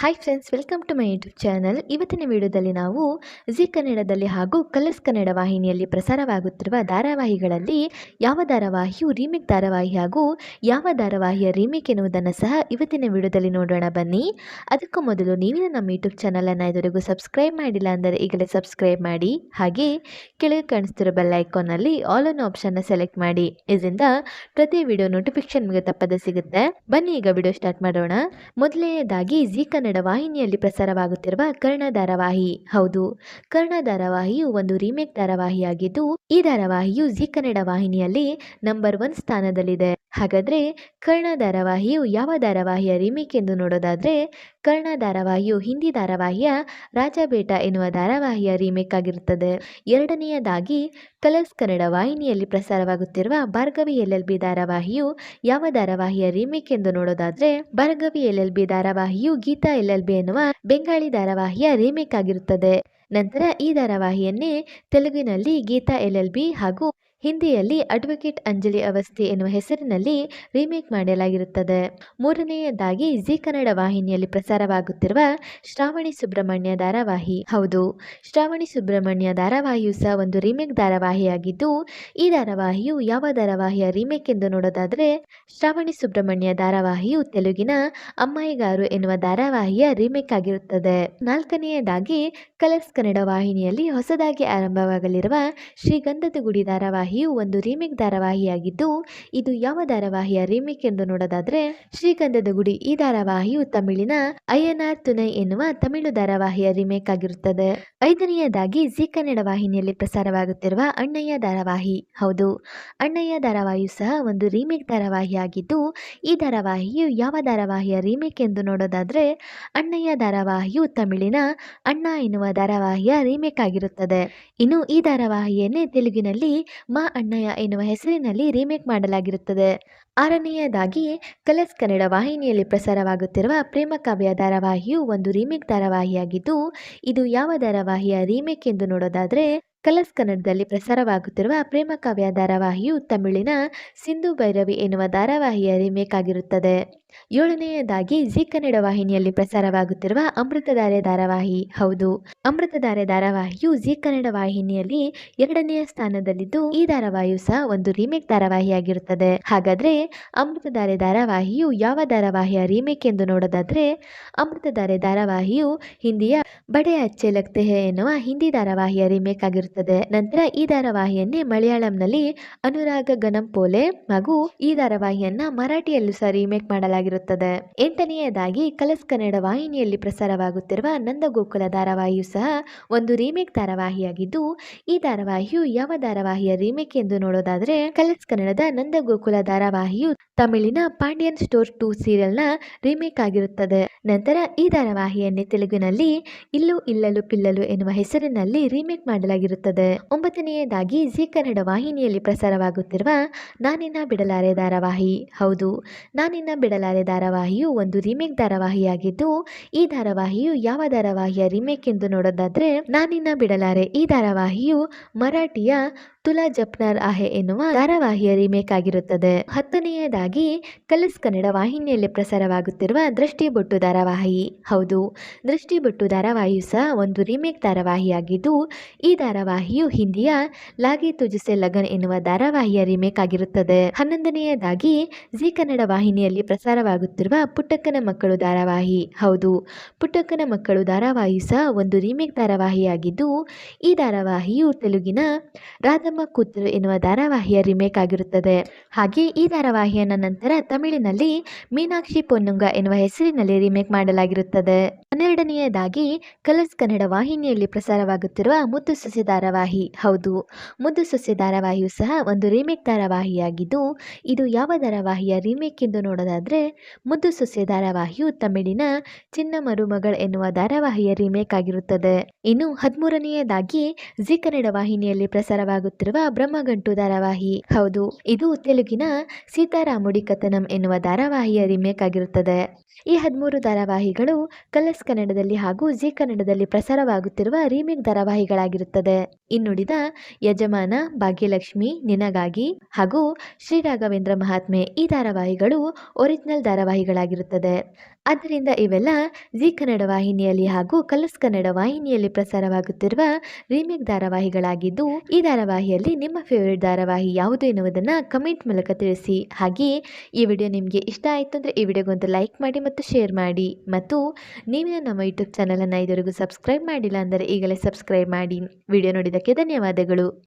Hi friends welcome to my YouTube channel ಇವತ್ತಿನ ವಿಡಿಯೋದಲ್ಲಿ ನಾವು ಜಿ ಕನ್ನಡದಲ್ಲಿ ಹಾಗೂ ಕಲರ್ಸ್ ಕನ್ನಡ ವಾಹಿನಿಯಲ್ಲಿ ಪ್ರಸಾರವಾಗುತ್ತಿರುವ ಧಾರಾವಾಹಿಗಳಲ್ಲಿ ಯಾವ ಧಾರಾವಾಹಿಯು ರೀಮೇಕ್ ಧಾರಾವಾಹಿ ಹಾಗೂ ಯಾವ ಧಾರಾವಾಹಿಯ ರೀಮೇಕ್ ಎನ್ನುವುದನ್ನು ಸಹ ಇವತ್ತಿನ ವಿಡಿಯೋದಲ್ಲಿ ನೋಡೋಣ ಬನ್ನಿ. ಅದಕ್ಕೂ ಮೊದಲು ನೀವಿನ ನಮ್ಮ ಯೂಟ್ಯೂಬ್ ಚಾನಲನ್ನು ಇದುವರೆಗೂ ಸಬ್ಸ್ಕ್ರೈಬ್ ಮಾಡಿಲ್ಲ ಅಂದರೆ ಈಗಲೇ ಸಬ್ಸ್ಕ್ರೈಬ್ ಮಾಡಿ. ಹಾಗೆ ಕೆಳಗೆ ಕಾಣಿಸ್ತಿರೋ ಬೆಲ್ ಐಕಾನಲ್ಲಿ ಆಲ್ ಅನ್ ಆಪ್ಷನ್ನ ಸೆಲೆಕ್ಟ್ ಮಾಡಿ. ಇದರಿಂದ ಪ್ರತಿ ವಿಡಿಯೋ ನೋಟಿಫಿಕೇಶನ್ ತಪ್ಪದೆ ಸಿಗುತ್ತೆ. ಬನ್ನಿ ಈಗ ವಿಡಿಯೋ ಸ್ಟಾರ್ಟ್ ಮಾಡೋಣ. ಮೊದಲನೆಯದಾಗಿ ಜಿ ಕನ್ನಡ ವಾಹಿನಿಯಲ್ಲಿ ಪ್ರಸಾರವಾಗುತ್ತಿರುವ ಕರ್ಣ ಧಾರಾವಾಹಿ. ಹೌದು, ಕರ್ಣ ಧಾರಾವಾಹಿಯು ಒಂದು ರೀಮೇಕ್ ಧಾರಾವಾಹಿಯಾಗಿದ್ದು, ಈ ಧಾರಾವಾಹಿಯು ಜಿ ಕನ್ನಡ ವಾಹಿನಿಯಲ್ಲಿ ನಂಬರ್ ಒನ್ ಸ್ಥಾನದಲ್ಲಿದೆ. ಹಾಗಾದ್ರೆ ಕರ್ಣ ಧಾರಾವಾಹಿಯು ಯಾವ ಧಾರಾವಾಹಿಯ ರಿಮೇಕ್ ಎಂದು ನೋಡೋದಾದರೆ, ಕರ್ಣ ಧಾರಾವಾಹಿಯು ಹಿಂದಿ ಧಾರಾವಾಹಿಯ ರಾಜಬೇಟ ಎನ್ನುವ ಧಾರಾವಾಹಿಯ ರಿಮೇಕ್ ಆಗಿರುತ್ತದೆ. ಎರಡನೆಯದಾಗಿ ಕಲರ್ಸ್ ಕನ್ನಡ ವಾಹಿನಿಯಲ್ಲಿ ಪ್ರಸಾರವಾಗುತ್ತಿರುವ ಭಾರ್ಗವಿ ಎಲ್ ಎಲ್ ಬಿ ಧಾರಾವಾಹಿಯು ಯಾವ ಧಾರಾವಾಹಿಯ ರಿಮೇಕ್ ಎಂದು ನೋಡೋದಾದರೆ, ಭಾರ್ಗವಿ ಎಲ್ ಎಲ್ ಬಿ ಧಾರಾವಾಹಿಯು ಗೀತಾ ಎಲ್ ಎಲ್ ಬಿ ಎನ್ನುವ ಬೆಂಗಾಳಿ ಧಾರಾವಾಹಿಯ ರಿಮೇಕ್ ಆಗಿರುತ್ತದೆ. ನಂತರ ಈ ಧಾರಾವಾಹಿಯನ್ನೇ ತೆಲುಗಿನಲ್ಲಿ ಗೀತಾ ಎಲ್ ಎಲ್ ಬಿ ಹಾಗೂ ಹಿಂದಿಯಲ್ಲಿ ಅಡ್ವೊಕೇಟ್ ಅಂಜಲಿ ಅವಸ್ಥಿ ಎನ್ನುವ ಹೆಸರಿನಲ್ಲಿ ರೀಮೇಕ್ ಮಾಡಲಾಗಿರುತ್ತದೆ. ಮೂರನೆಯದಾಗಿ ಜಿ ಕನ್ನಡ ವಾಹಿನಿಯಲ್ಲಿ ಪ್ರಸಾರವಾಗುತ್ತಿರುವ ಶ್ರಾವಣಿ ಸುಬ್ರಹ್ಮಣ್ಯ ಧಾರಾವಾಹಿ. ಹೌದು, ಶ್ರಾವಣಿ ಸುಬ್ರಹ್ಮಣ್ಯ ಧಾರಾವಾಹಿಯು ಸಹ ಒಂದು ರೀಮೇಕ್ ಧಾರಾವಾಹಿಯಾಗಿದ್ದು, ಈ ಧಾರಾವಾಹಿಯು ಯಾವ ಧಾರಾವಾಹಿಯ ರೀಮೇಕ್ ಎಂದು ನೋಡೋದಾದರೆ ಶ್ರಾವಣಿ ಸುಬ್ರಹ್ಮಣ್ಯ ಧಾರಾವಾಹಿಯು ತೆಲುಗಿನ ಅಮ್ಮಾಯಿಗಾರು ಎನ್ನುವ ಧಾರಾವಾಹಿಯ ರೀಮೇಕ್ ಆಗಿರುತ್ತದೆ. ನಾಲ್ಕನೆಯದಾಗಿ ಕಲರ್ಸ್ ಕನ್ನಡ ವಾಹಿನಿಯಲ್ಲಿ ಹೊಸದಾಗಿ ಆರಂಭವಾಗಲಿರುವ ಶ್ರೀಗಂಧದ ಗುಡಿ ಧಾರಾವಾಹಿಯು ಒಂದು ರೀಮೇಕ್ ಧಾರಾವಾಹಿಯಾಗಿದ್ದು ಇದು ಯಾವ ಧಾರಾವಾಹಿಯ ರೀಮೇಕ್ ಎಂದು ನೋಡೋದಾದ್ರೆ, ಶ್ರೀಗಂಧದ ಗುಡಿ. ಈ ಧಾರಾವಾಹಿಯು ತಮಿಳಿನ ಐಎನ್ಆರ್ ತುನೈ ಎನ್ನುವ ತಮಿಳು ಧಾರಾವಾಹಿಯ ರೀಮೇಕ್ ಆಗಿರುತ್ತದೆ. ಐದನೆಯದಾಗಿ, ಜಿ ಕನ್ನಡ ವಾಹಿನಿಯಲ್ಲಿ ಪ್ರಸಾರವಾಗುತ್ತಿರುವ ಅಣ್ಣಯ್ಯ ಧಾರಾವಾಹಿ ಹೌದು, ಅಣ್ಣಯ್ಯ ಧಾರಾವಾಹಿಯು ಸಹ ಒಂದು ರೀಮೇಕ್ ಧಾರಾವಾಹಿಯಾಗಿದ್ದು ಈ ಧಾರಾವಾಹಿಯು ಯಾವ ಧಾರಾವಾಹಿಯ ರೀಮೇಕ್ ಎಂದು ನೋಡೋದಾದ್ರೆ, ಅಣ್ಣಯ್ಯ ಧಾರಾವಾಹಿಯು ತಮಿಳಿನ ಅಣ್ಣ ಎನ್ನುವ ಧಾರಾವಾಹಿಯ ರೀಮೇಕ್ ಆಗಿರುತ್ತದೆ. ಇನ್ನು ಈ ಧಾರಾವಾಹಿಯನ್ನೇ ತೆಲುಗಿನಲ್ಲಿ ಮಾ ಅಣ್ಣಯ್ಯ ಎನ್ನುವ ಹೆಸರಿನಲ್ಲಿ ರೀಮೇಕ್ ಮಾಡಲಾಗಿರುತ್ತದೆ. ಆರನೆಯದಾಗಿ, ಕಲರ್ಸ್ ಕನ್ನಡ ವಾಹಿನಿಯಲ್ಲಿ ಪ್ರಸಾರವಾಗುತ್ತಿರುವ ಪ್ರೇಮ ಕಾವ್ಯ ಧಾರಾವಾಹಿಯು ಒಂದು ರೀಮೇಕ್ ಧಾರಾವಾಹಿಯಾಗಿದ್ದು, ಇದು ಯಾವ ಧಾರಾವಾಹಿಯ ರೀಮೇಕ್ ಎಂದು ನೋಡೋದಾದರೆ, ಕಲರ್ಸ್ ಕನ್ನಡದಲ್ಲಿ ಪ್ರಸಾರವಾಗುತ್ತಿರುವ ಪ್ರೇಮ ಕಾವ್ಯ ಧಾರಾವಾಹಿಯು ತಮಿಳಿನ ಸಿಂಧು ಭೈರವಿ ಎನ್ನುವ ಧಾರಾವಾಹಿಯ ರೀಮೇಕ್ ಆಗಿರುತ್ತದೆ. ಏಳನೆಯದಾಗಿ ಜಿ ಕನ್ನಡ ವಾಹಿನಿಯಲ್ಲಿ ಪ್ರಸಾರವಾಗುತ್ತಿರುವ ಅಮೃತಧಾರೆ ಧಾರಾವಾಹಿ. ಹೌದು ಅಮೃತಧಾರೆ ಧಾರಾವಾಹಿಯು ಜಿ ಕನ್ನಡ ವಾಹಿನಿಯಲ್ಲಿ ಎರಡನೆಯ ಸ್ಥಾನದಲ್ಲಿದ್ದು, ಈ ಧಾರಾವಾಹಿಯು ಸಹ ಒಂದು ರೀಮೇಕ್ ಧಾರಾವಾಹಿಯಾಗಿರುತ್ತದೆ. ಹಾಗಾದ್ರೆ ಅಮೃತಧಾರೆ ಧಾರಾವಾಹಿಯು ಯಾವ ಧಾರಾವಾಹಿಯ ರೀಮೇಕ್ ಎಂದು ನೋಡೋದಾದ್ರೆ ಅಮೃತಧಾರೆ ಧಾರಾವಾಹಿಯು ಹಿಂದಿಯ ಬಡೆ ಅಚ್ಚೆ ಲಗ್ತೆ ಎನ್ನುವ ಹಿಂದಿ ಧಾರಾವಾಹಿಯ ರೀಮೇಕ್ ಆಗಿರುತ್ತದೆ. ನಂತರ ಈ ಧಾರಾವಾಹಿಯನ್ನೇ ಮಲಯಾಳಂನಲ್ಲಿ ಅನುರಾಗ ಗನಂಪೋಲೆ ಹಾಗೂ ಈ ಧಾರಾವಾಹಿಯನ್ನ ಮರಾಠಿಯಲ್ಲೂ ಸಹ ರೀಮೇಕ್ ಮಾಡಲಾಗಿರುತ್ತದೆ ಎಂಟನೆಯದಾಗಿ, ಕಲಸ್ ಕನ್ನಡ ವಾಹಿನಿಯಲ್ಲಿ ಪ್ರಸಾರವಾಗುತ್ತಿರುವ ನಂದಗೋಕುಲ ಧಾರಾವಾಹಿಯು ಸಹ ಒಂದು ರೀಮೇಕ್ ಧಾರಾವಾಹಿಯಾಗಿದ್ದು, ಈ ಧಾರಾವಾಹಿಯು ಯಾವ ಧಾರಾವಾಹಿಯ ರೀಮೇಕ್ ಎಂದು ನೋಡೋದಾದ್ರೆ, ಕಲಸ್ ಕನ್ನಡದ ನಂದಗೋಕುಲ ಧಾರಾವಾಹಿಯು ತಮಿಳಿನ ಪಾಂಡ್ಯನ್ ಸ್ಟೋರ್ ಟೂ ಸೀರಿಯಲ್ನ ರೀಮೇಕ್ ಆಗಿರುತ್ತದೆ. ನಂತರ ಈ ಧಾರಾವಾಹಿಯನ್ನೇ ತೆಲುಗಿನಲ್ಲಿ ಇಲ್ಲು ಇಲ್ಲಲು ಪಿಲ್ಲಲು ಎನ್ನುವ ಹೆಸರಿನಲ್ಲಿ ರೀಮೇಕ್ ಮಾಡಲಾಗಿರುತ್ತದೆ. ಒಂಬತ್ತನೆಯದಾಗಿ, ಜಿ ಕನ್ನಡ ವಾಹಿನಿಯಲ್ಲಿ ಪ್ರಸಾರವಾಗುತ್ತಿರುವ ನಾನಿನ್ನ ಬಿಡಲಾರೆ ಧಾರಾವಾಹಿ. ಹೌದು, ನಾನಿನ್ನ ಬಿಡಲಾರೆ ಧಾರಾವಾಹಿಯು ಒಂದು ರೀಮೇಕ್ ಧಾರಾವಾಹಿಯಾಗಿದ್ದು, ಈ ಧಾರಾವಾಹಿಯು ಯಾವ ಧಾರಾವಾಹಿಯ ರೀಮೇಕ್ ಎಂದು ನೋಡೋದಾದ್ರೆ ನಾನಿನ್ನ ಬಿಡಲಾರೆ ಈ ಧಾರಾವಾಹಿಯು ಮರಾಠಿಯ ತುಲಾ ಜಪ್ನಾರ್ ಆಹೆ ಎನ್ನುವ ಧಾರಾವಾಹಿಯ ರೀಮೇಕ್ ಆಗಿರುತ್ತದೆ ಹತ್ತನೆಯದಾಗಿ, ಕಲರ್ಸ್ ಕನ್ನಡ ವಾಹಿನಿಯಲ್ಲಿ ಪ್ರಸಾರವಾಗುತ್ತಿರುವ ದೃಷ್ಟಿ ಬೊಟ್ಟು ಧಾರಾವಾಹಿ. ಹೌದು, ದೃಷ್ಟಿ ಬೊಟ್ಟು ಧಾರಾವಾಹಿಯು ಸಹ ಒಂದು ರೀಮೇಕ್ ಧಾರಾವಾಹಿಯಾಗಿದ್ದು, ಈ ಧಾರಾವಾಹಿಯು ಹಿಂದಿಯ ಲಾಗಿ ತುಜುಸೆ ಲಗನ್ ಎನ್ನುವ ಧಾರಾವಾಹಿಯ ರೀಮೇಕ್ ಆಗಿರುತ್ತದೆ ಹನ್ನೊಂದನೆಯದಾಗಿ ಜಿ ಕನ್ನಡ ವಾಹಿನಿಯಲ್ಲಿ ಪ್ರಸಾರವಾಗುತ್ತಿರುವ ಪುಟ್ಟಕ್ಕನ ಮಕ್ಕಳು ಧಾರಾವಾಹಿ. ಹೌದು, ಪುಟ್ಟಕ್ಕನ ಮಕ್ಕಳು ಧಾರಾವಾಹಿಯು ಸಹ ಒಂದು ರೀಮೇಕ್ ಧಾರಾವಾಹಿಯಾಗಿದ್ದು, ಈ ಧಾರಾವಾಹಿಯು ತೆಲುಗಿನ ರಾಧಮ್ಮ ಕೂತರು ಎನ್ನುವ ಧಾರಾವಾಹಿಯ ರಿಮೇಕ್ ಆಗಿರುತ್ತದೆ. ಹಾಗೆ ಈ ಧಾರಾವಾಹಿಯನ್ನ ನಂತರ ತಮಿಳಿನಲ್ಲಿ ಮೀನಾಕ್ಷಿ ಪೊನ್ನುಂಗ ಎನ್ನುವ ಹೆಸರಿನಲ್ಲಿ ರಿಮೇಕ್ ಮಾಡಲಾಗಿರುತ್ತದೆ. ಹನ್ನೆರಡನೆಯದಾಗಿ ಕಲರ್ಸ್ ಕನ್ನಡ ವಾಹಿನಿಯಲ್ಲಿ ಪ್ರಸಾರವಾಗುತ್ತಿರುವ ಮುದ್ದು ಸೊಸೆ ಧಾರಾವಾಹಿ ಹೌದು, ಮುದ್ದು ಸೊಸೆ ಧಾರಾವಾಹಿಯು ಸಹ ಒಂದು ರೀಮೇಕ್ ಧಾರಾವಾಹಿಯಾಗಿದ್ದು ಇದು ಯಾವ ಧಾರಾವಾಹಿಯ ರೀಮೇಕ್ ಎಂದು ನೋಡೋದಾದ್ರೆ, ಮುದ್ದು ಸೊಸೆ ಧಾರಾವಾಹಿಯು ತಮಿಳಿನ ಚಿನ್ನ ಮರುಮಗಳ ಎನ್ನುವ ಧಾರಾವಾಹಿಯ ರೀಮೇಕ್ ಆಗಿರುತ್ತದೆ. ಇನ್ನು ಹದಿಮೂರನೆಯದಾಗಿ ಜಿ ಕನ್ನಡ ವಾಹಿನಿಯಲ್ಲಿ ಪ್ರಸಾರವಾಗುತ್ತಿರುವ ಬ್ರಹ್ಮಗಂಟು ಧಾರಾವಾಹಿ ಹೌದು, ಇದು ತೆಲುಗಿನ ಸೀತಾರಾಮುಡಿ ಕಥನಂ ಎನ್ನುವ ಧಾರಾವಾಹಿಯ ರೀಮೇಕ್ ಆಗಿರುತ್ತದೆ. ಈ ಹದಿಮೂರು ಧಾರಾವಾಹಿಗಳು ಕಲರ್ಸ್ ಕನ್ನಡದಲ್ಲಿ ಹಾಗೂ ಜಿ ಕನ್ನಡದಲ್ಲಿ ಪ್ರಸಾರವಾಗುತ್ತಿರುವ ರೀಮೇಕ್ ಧಾರಾವಾಹಿಗಳಾಗಿರುತ್ತದೆ. ಇನ್ನುಳಿದ ಯಜಮಾನ ಭಾಗ್ಯಲಕ್ಷ್ಮಿ, ನಿನಗಾಗಿ ಹಾಗೂ ಶ್ರೀ ರಾಘವೇಂದ್ರ ಮಹಾತ್ಮೆ ಈ ಧಾರಾವಾಹಿಗಳು ಒರಿಜಿನಲ್ ಧಾರಾವಾಹಿಗಳಾಗಿರುತ್ತದೆ. ಆದ್ದರಿಂದ ಇವೆಲ್ಲ ಜಿ ಕನ್ನಡ ವಾಹಿನಿಯಲ್ಲಿ ಹಾಗೂ ಕಲರ್ಸ್ ಕನ್ನಡ ವಾಹಿನಿಯಲ್ಲಿ ಪ್ರಸಾರವಾಗುತ್ತಿರುವ ರೀಮೇಕ್ ಧಾರಾವಾಹಿಗಳಾಗಿದ್ದು, ಈ ಧಾರಾವಾಹಿಯಲ್ಲಿ ನಿಮ್ಮ ಫೇವರೇಟ್ ಧಾರಾವಾಹಿ ಯಾವುದು ಎನ್ನುವುದನ್ನು ಕಮೆಂಟ್ ಮೂಲಕ ತಿಳಿಸಿ. ಹಾಗೆಯೇ ಈ ವಿಡಿಯೋ ನಿಮಗೆ ಇಷ್ಟ ಆಯಿತು ಅಂದರೆ ಈ ವಿಡಿಯೋಗೊಂದು ಲೈಕ್ ಮಾಡಿ ಮತ್ತು ಶೇರ್ ಮಾಡಿ. ಮತ್ತು ನೀವಿನ ನಮ್ಮ ಯೂಟ್ಯೂಬ್ ಚಾನಲನ್ನು ಇದುವರೆಗೂ ಸಬ್ಸ್ಕ್ರೈಬ್ ಮಾಡಿಲ್ಲ ಅಂದರೆ ಈಗಲೇ ಸಬ್ಸ್ಕ್ರೈಬ್ ಮಾಡಿ. ವಿಡಿಯೋ ನೋಡಿದ್ದಕ್ಕೆ ಧನ್ಯವಾದಗಳು.